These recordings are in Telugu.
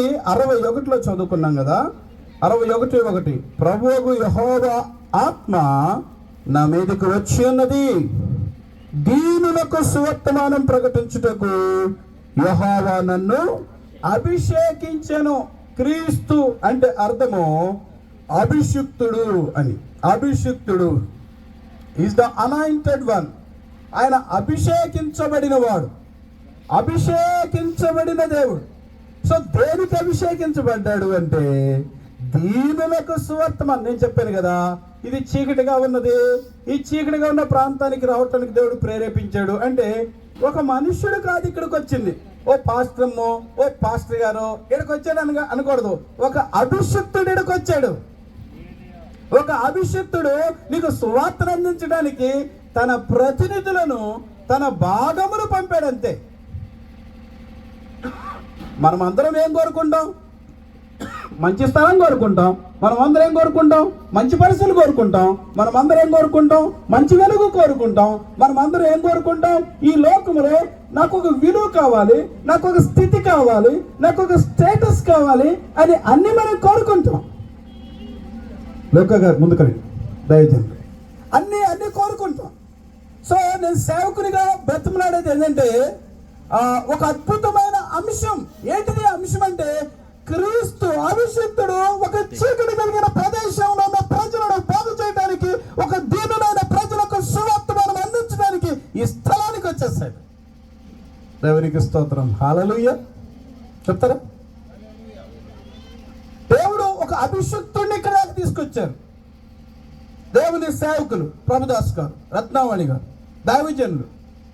చూడండి అరవై ఒకటిలో చదువుకున్నాం కదా. అరవై ఒకటి. ఒకటి ప్రభువు యహోవ ఆత్మ నా మీదకి వచ్చి ఉన్నది. దీనులకు సువర్తమానం ప్రకటించుటకు యహోవా నన్ను అభిషేకించను. క్రీస్తు అంటే అర్థము అభిషిక్తుడు అని. అభిషిక్తుడు. ఈజ్ ద అనాయింటెడ్ వన్ ఆయన అభిషేకించబడిన వాడు అభిషేకించబడిన దేవుడు. సో దేనికి అభిషేకించబడ్డాడు అంటే దీనులకు అని నేను చెప్పాను కదా. ఇది చీకటిగా ఉన్నది. ఈ చీకటిగా ఉన్న ప్రాంతానికి రావటానికి దేవుడు ప్రేరేపించాడు అంటే ఒక మనుష్యుడు కాదు ఇక్కడికి వచ్చింది. ఓ పాస్టమ్మో ఓ పాస్టర్ గారు ఇక్కడికి వచ్చాడు అనగా అనకూడదు. ఒక అభిషక్తుడు ఇక్కడికి వచ్చాడు. ఒక అభిషక్తుడు నీకు సువార్తను అందించడానికి తన ప్రతినిధులను తన భాగమును పంపాడంతే. మనం అందరం ఏం కోరుకుంటాం? మంచి స్థలం కోరుకుంటాం మనం అందరం ఏం కోరుకుంటాం? మంచి పరిస్థితులు కోరుకుంటాం మనం అందరం ఏం కోరుకుంటాం? మంచి వెలుగు కోరుకుంటాం మనం అందరం ఏం కోరుకుంటాం? ఈ లోకంలో నాకు ఒక విలువ కావాలి నాకు ఒక స్థితి కావాలి నాకు ఒక స్టేటస్ కావాలి అని అన్ని మనం కోరుకుంటాం. లోక గారు ముందుకండి దయచేసి అన్ని అన్ని కోరుకుంటాం. సో నేను సేవకునిగా బ్రతిమలాడేది ఏంటంటే ఒక అద్భుతమైన అంశం. ఏంటిది అంశం అంటే క్రీస్తు అభిషిక్తుడు ఒక చీకటి కలిగిన ప్రదేశంలో ఉన్న ప్రజలను బాగు చేయడానికి ఒక దీనులైన ప్రజలకు సువార్తమానం అందించడానికి ఈ స్థలానికి వచ్చేసాడు. దేవునికి స్తోత్రం. హాలలుయ్య చెప్తారా? దేవుడు ఒక అభిషిక్తుడిని ఇక్కడ తీసుకొచ్చారు. దేవుని సేవకులు ప్రభుదాస్ గారు రత్నావళి గారు దైవజనులు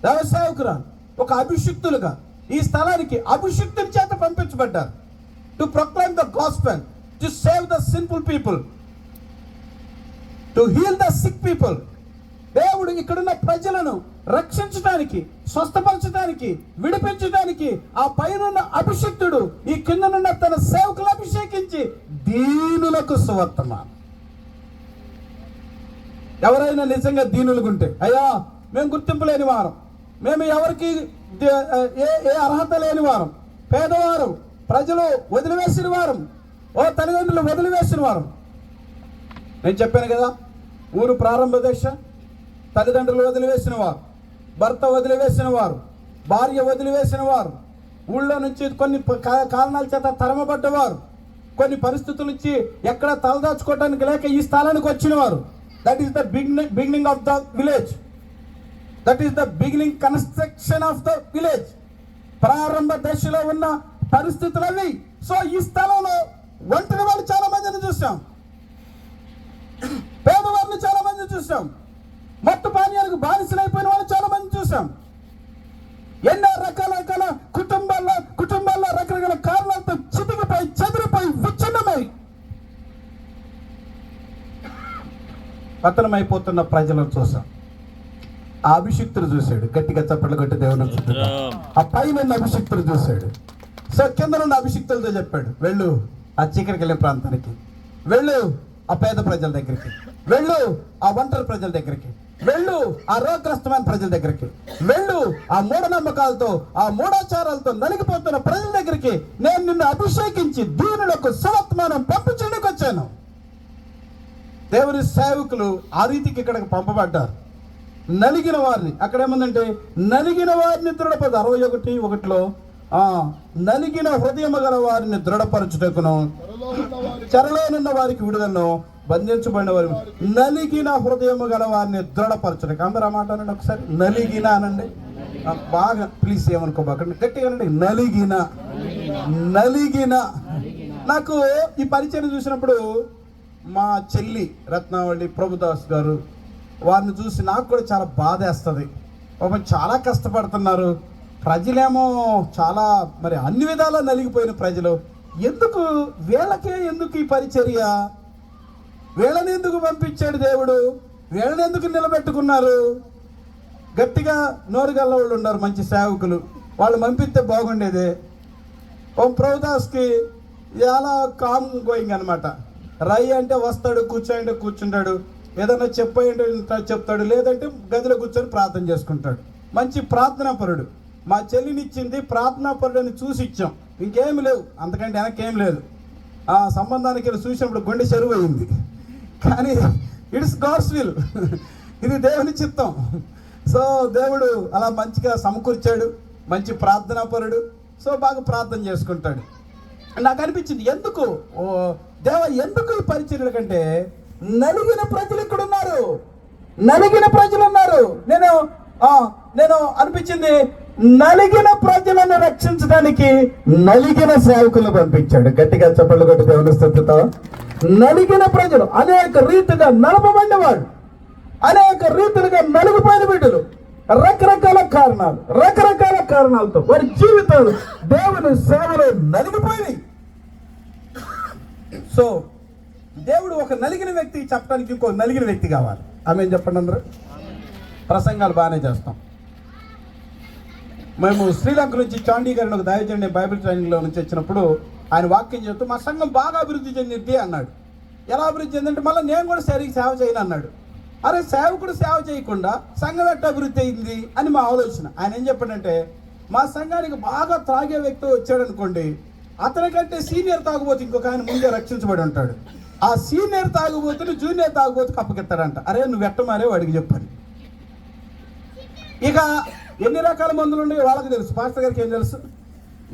దైవ సేవకురాలు ఒక అభిషిక్తులుగా ఈ స్థలానికి అభిషిక్తుని చేత పంపించబడ్డారు. To proclaim the gospel to save the simple people to heal the sick people దేవుడు ఇక్కడున్న ప్రజలను రక్షించడానికి స్వస్థపరచడానికి విడిపించడానికి ఆ పైన అభిషిక్తుడు ఈ కిందనున్న తన సేవకులు అభిషేకించి దీనులకు సువర్తమానం. ఎవరైనా నిజంగా దీనులుగుంటే అయ్యా మేము గుర్తింపు లేని వారం. మేము ఎవరికి ఏ ఏ అర్హత లేని వారం. పేదవారు ప్రజలు వదిలివేసిన వారం. ఓ తల్లిదండ్రులు వదిలివేసిన వారం. నేను చెప్పాను కదా ఊరు ప్రారంభ దశ తల్లిదండ్రులు వదిలివేసిన వారు భర్త వదిలివేసిన వారు భార్య వదిలివేసిన వారు ఊళ్ళో నుంచి కొన్ని కారణాల చేత తరమబడ్డవారు కొన్ని పరిస్థితుల నుంచి ఎక్కడ తలదాచుకోవడానికి లేక ఈ స్థలానికి వచ్చిన వారు. That is the beginning beginning of the village that is the beginning construction of the village ప్రారంభ దశలో ఉన్న పరిస్థితులు అవి సో ఈ స్థలంలో ఒంటరి వాళ్ళు చాలా మందిని చూసాం. పేదవారిని చాలా మంది చూసాం. మత్తు పానీయాలకు బానిసలైపోయిన వాళ్ళు చాలా మంది చూసాం. ఎన్నో రకాల రకాల కుటుంబాల్లో కుటుంబాల్లో రకరకాల కారణాలతో చితికిపోయి చెదిరిపోయి విచ్ఛిన్నమై. పతనమైపోతున్న ప్రజలను చూసాం. ఆ అభిషిక్తుడు చూశాడు. గట్టిగా చప్పట్లు కొట్టి దేవుని. ఆ పైన ఉన్న అభిషిక్తుడు చూశాడు. సో కింద ఉన్న అభిషిక్తులతో చెప్పాడు వెళ్ళు ఆ చీకటికి వెళ్ళే ప్రాంతానికి. వెళ్ళు ఆ పేద ప్రజల దగ్గరికి. వెళ్ళు ఆ ఒంటరి ప్రజల దగ్గరికి. వెళ్ళు ఆ రోగ్రస్తమైన ప్రజల దగ్గరికి. వెళ్ళు ఆ మూఢనమ్మకాలతో ఆ మూఢాచారాలతో నలిగిపోతున్న ప్రజల దగ్గరికి. నేను నిన్ను అభిషేకించి దీనులకు సువర్తమానం పంపించడానికి వచ్చాను. దేవుని సేవకులు ఆ రీతికి ఇక్కడికి పంపబడ్డారు. నలిగిన వారిని. అక్కడ ఏముందంటే నలిగిన వారిని దృఢపద అరవై ఒకటి ఒకటిలో ఆ నలిగిన హృదయము గల వారిని దృఢపరచుటకును చెరలోనున్న వారికి విడుదలను బంధించబడిన వారి నలిగిన హృదయము గల వారిని దృఢపరచుటకు. అందరూ మాట అనండి ఒకసారి. నలిగిన అనండి. బాగా ప్లీజ్ ఏమనుకోబాకండి. గట్టిగా అనండి. నలిగిన. నలిగిన. నాకు ఈ పరిచయం చూసినప్పుడు మా చెల్లి రత్నావళి ప్రభుదాస్ గారు వారిని చూసి నాకు కూడా చాలా బాధేస్తుంది పాపం చాలా కష్టపడుతున్నారు. ప్రజలేమో చాలా మరి అన్ని విధాలా నలిగిపోయిన ప్రజలు. ఎందుకు? వీళ్ళకే ఎందుకు ఈ పరిచర్య? వీళ్ళని ఎందుకు పంపించాడు దేవుడు? వీళ్ళని ఎందుకు నిలబెట్టుకున్నారు? గట్టిగా నోరుగల్ల వాళ్ళు ఉన్నారు మంచి సేవకులు. వాళ్ళు పంపిస్తే బాగుండేది. ఓం ప్రభుదాస్కి చాలా కామ్ గోయింగ్ అనమాట రై అంటే వస్తాడు కూర్చోండి కూర్చుంటాడు. ఏదైనా చెప్పండి చెప్తాడు. లేదంటే గదిలో కూర్చొని ప్రార్థన చేసుకుంటాడు. మంచి ప్రార్థన పరుడు మా చెల్లినిచ్చింది ప్రార్థనా పరుడు అని చూసి ఇచ్చాం. ఇంకేం లేవు. అంతకంటే వెనకేం ఏం లేదు. ఆ సంబంధానికి వెళ్ళి చూసినప్పుడు గుండె చెరువు అయింది. కానీ ఇట్స్ గాడ్స్ విల్. ఇది దేవుని చిత్తం. సో దేవుడు అలా మంచిగా సమకూర్చాడు. మంచి ప్రార్థనా పరుడు సో బాగా ప్రార్థన చేసుకుంటాడు. నాకు అనిపించింది ఎందుకు? ఓ దేవ ఎందుకు ఈ పరిచర్యల కంటే నలిగిన ప్రజలు ఇక్కడ ఉన్నారు నలిగిన ప్రజలు ఉన్నారు. నేను ఆ, నేను అనిపించింది నలిగిన ప్రజలను రక్షించడానికి నలిగిన సేవకులను పంపించాడు. గట్టిగా చెప్పలు కొట్టి దేవుని స్థితితో. నలిగిన ప్రజలు అనేక రీతిగా నలపబడినవాడు అనేక రీతిలుగా నలుగుపోయిన బిడ్డలు. రకరకాల కారణాలు రకరకాల కారణాలతో వారి జీవితాలు దేవుని సేవలో నలిగిపోయినాయి. సో దేవుడు ఒక నలిగిన వ్యక్తి చెప్పడానికి ఇంకో నలిగిన వ్యక్తి కావాలి. ఆమె ఏం చెప్పండి అందరూ? ప్రసంగాలు బాగానే చేస్తాం. మేము శ్రీలంక నుంచి చాండీగఢ్ ఒక దైవజండి బైబిల్ ట్రైనింగ్లో నుంచి వచ్చినప్పుడు ఆయన వాక్యం చెప్తూ మా సంఘం బాగా అభివృద్ధి చెందింది అన్నాడు. ఎలా అభివృద్ధి చెందంటే మళ్ళీ నేను కూడా సరిగ్గా సేవ చేయను అన్నాడు. అరే సేవకుడు సేవ చేయకుండా సంఘం ఎట్ట అభివృద్ధి అయింది? అని మా ఆలోచన. ఆయన ఏం చెప్పాడంటే మా సంఘానికి బాగా త్రాగే వ్యక్తి వచ్చాడు అనుకోండి అతనికంటే సీనియర్ తాగుబోతు ఇంకొక ఆయన ముందే రక్షించబడి ఉంటాడు. ఆ సీనియర్ తాగుబోతులు జూనియర్ తాగుబోతుకి అప్పగిస్తాడంట అరే నువ్వు ఎట్టమారే వాడికి చెప్పాలి ఇక ఎన్ని రకాల మందులు ఉన్నాయో వాళ్ళకి తెలుసు. పాస్టర్ గారికి ఏం తెలుసు?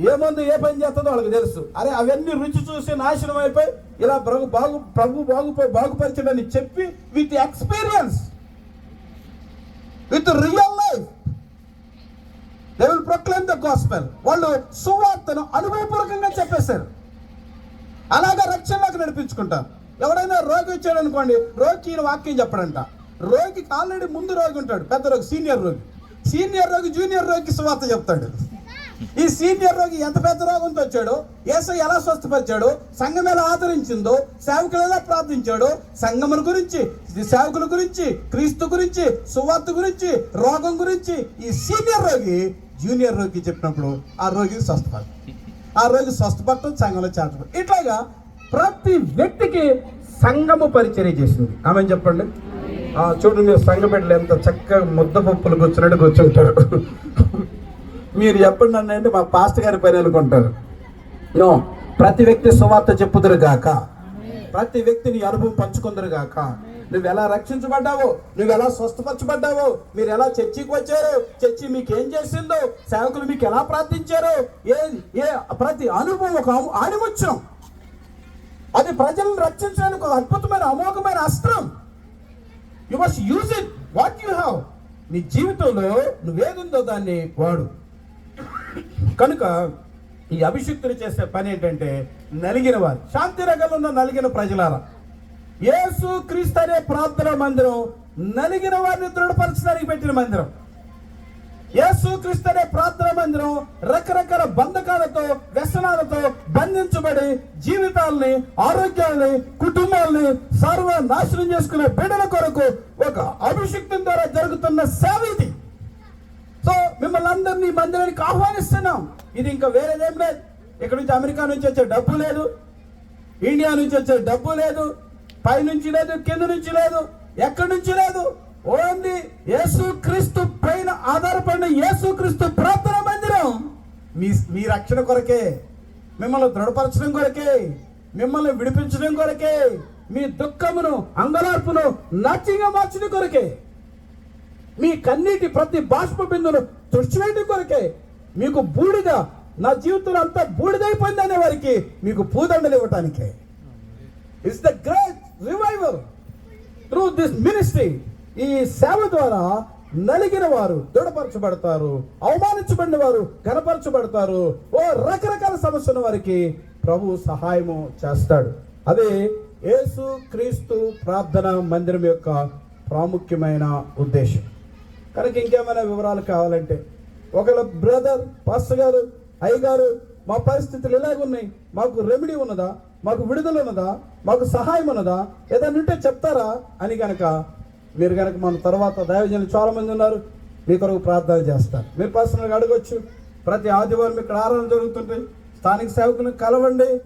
ఏ మందు ఏ పని చేస్తుందో వాళ్ళకి తెలుసు. అరే అవన్నీ రుచి చూసి నాశనం అయిపోయి ఇలా ప్రభు బాగు ప్రభు బాగుపై బాగుపరచడని చెప్పి with experience with real life they will proclaim the gospel వాళ్ళు సువార్తను అనుభవపూర్వకంగా చెప్పేశారు. అలాగా రక్షణలోకి నడిపించుకుంటాం ఎవడైనా రోగి వచ్చాడు అనుకోండి రోగికి ఈయన వాక్యం చెప్పడంట. రోగికి ఆల్రెడీ ముందు రోగి ఉంటాడు పెద్ద రోగి సీనియర్ రోగి. సీనియర్ రోగి జూనియర్ రోగికి సువార్త చెప్తాడు. ఈ సీనియర్ రోగి ఎంత పెద్ద రోగంతో వచ్చాడో ఏసై ఎలా స్వస్థపరిచాడో సంఘం ఎలా ఆదరించిందో సేవకులు ఎలా ప్రార్థించాడో సంఘముల గురించి సేవకుల గురించి క్రీస్తు గురించి సువార్త గురించి రోగం గురించి ఈ సీనియర్ రోగి జూనియర్ రోగి చెప్పినప్పుడు ఆ రోగి స్వస్థపడు ఆ రోజు స్వస్థపడటం సంఘంలో చేర్చడం ఇట్లాగా ప్రతి వ్యక్తికి సంఘము పరిచర్య చేసింది. ఆమె చెప్పండి? ఆ, చూడండి మీరు సంఘ బిడ్డలు ఎంత చక్కగా ముద్ద పప్పులు కూర్చున్నట్టు కూర్చుంటారు. మీరు చెప్పండి అన్న అంటే మా పాస్ట్ గారి పని అనుకుంటారు. నో ప్రతి వ్యక్తి సువార్త చెప్పుదురు గాక. ప్రతి వ్యక్తిని అనుభవం పంచుకుందరు గాక. నువ్వు ఎలా రక్షించబడ్డావో? నువ్వు ఎలా స్వస్థపరచబడ్డావో? మీరు ఎలా చర్చికి వచ్చారో? చర్చి మీకు ఏం చేసిందో? సేవకులు మీకు ఎలా ప్రార్థించారో? ఏ ఏ ప్రతి అనుభవం ఒక అము- అది ప్రజలను రక్షించడానికి ఒక అద్భుతమైన అమోఘమైన అస్త్రం. You must use it what you have నీ జీవితంలో నువ్వేదుందో దాన్ని వాడు. కనుక ఈ అభిషిక్తులు చేసే పని ఏంటంటే నలిగిన వారు. శాంతి రకంలో ఉన్న నలిగిన ప్రజలారా యేసు క్రీస్తు అనే ప్రార్థన మందిరం నలిగిన వారిని దృఢపరచడానికి పెట్టిన మందిరం. యేసు క్రీస్తు అనే ప్రార్థన మందిరం రకరకాల బంధకాలతో వ్యసనాలతో బంధించబడి జీవితాల్ని ఆరోగ్యాల్ని కుటుంబాల్ని సర్వ నాశనం చేసుకునే బిడ్డల కొరకు ఒక అభిషిక్తం ద్వారా జరుగుతున్న సేవ ఇది. సో మిమ్మల్ని అందరినీ మందిరానికి ఆహ్వానిస్తున్నాం. ఇది ఇంకా వేరేదేం లేదు. ఇక్కడ నుంచి అమెరికా నుంచి వచ్చే డబ్బు లేదు. ఇండియా నుంచి వచ్చే డబ్బు లేదు. పై నుంచి లేదు కింద నుంచి లేదు ఎక్కడి నుంచి లేదు. ఓన్లీ యేసు క్రీస్తు పైన ఆధారపడిన యేసు క్రీస్తు ప్రార్థన మందిరం మీ మీ రక్షణ కొరకే మిమ్మల్ని దృఢపరచడం కొరకే మిమ్మల్ని విడిపించడం కొరకే మీ దుఃఖమును అంగలార్పును నాట్యంగా మార్చడం కొరకే మీ కన్నీటి ప్రతి బాష్ప బిందును తుడిచివేయడం కొరకే మీకు బూడిద నా జీవితంలో అంతా బూడిదైపోయింది అనే వారికి మీకు పూదండలు ఇవ్వటానికే. It's the great revival through this ministry ఈ సేవ ద్వారా నలిగిన వారు దృఢపరచబడతారు. అవమానించబడిన వారు కనపరచబడతారు ఓ రకరకాల సమస్యల వారికి ప్రభు సహాయము చేస్తాడు. అదే యేసు క్రీస్తు ప్రార్థన మందిరం యొక్క ప్రాముఖ్యమైన ఉద్దేశం. కనుక ఇంకేమైనా వివరాలు కావాలంటే ఒకవేళ బ్రదర్ పాస్టర్ గారు అయ్య గారు మా పరిస్థితులు ఇలాగున్నాయి మాకు రెమెడీ ఉన్నదా? మాకు విడుదల ఉన్నదా మాకు సహాయం ఉన్నదా ఏదైనా ఉంటే చెప్తారా? అని కనుక మీరు కనుక మన తర్వాత దైవజనులు చాలా మంది ఉన్నారు. మీ కొరకు ప్రార్థన చేస్తారు. మీరు పర్సనల్గా అడగొచ్చు. ప్రతి ఆదివారం ఇక్కడ ఆరాధన జరుగుతుంటాయి స్థానిక సేవకులను కలవండి.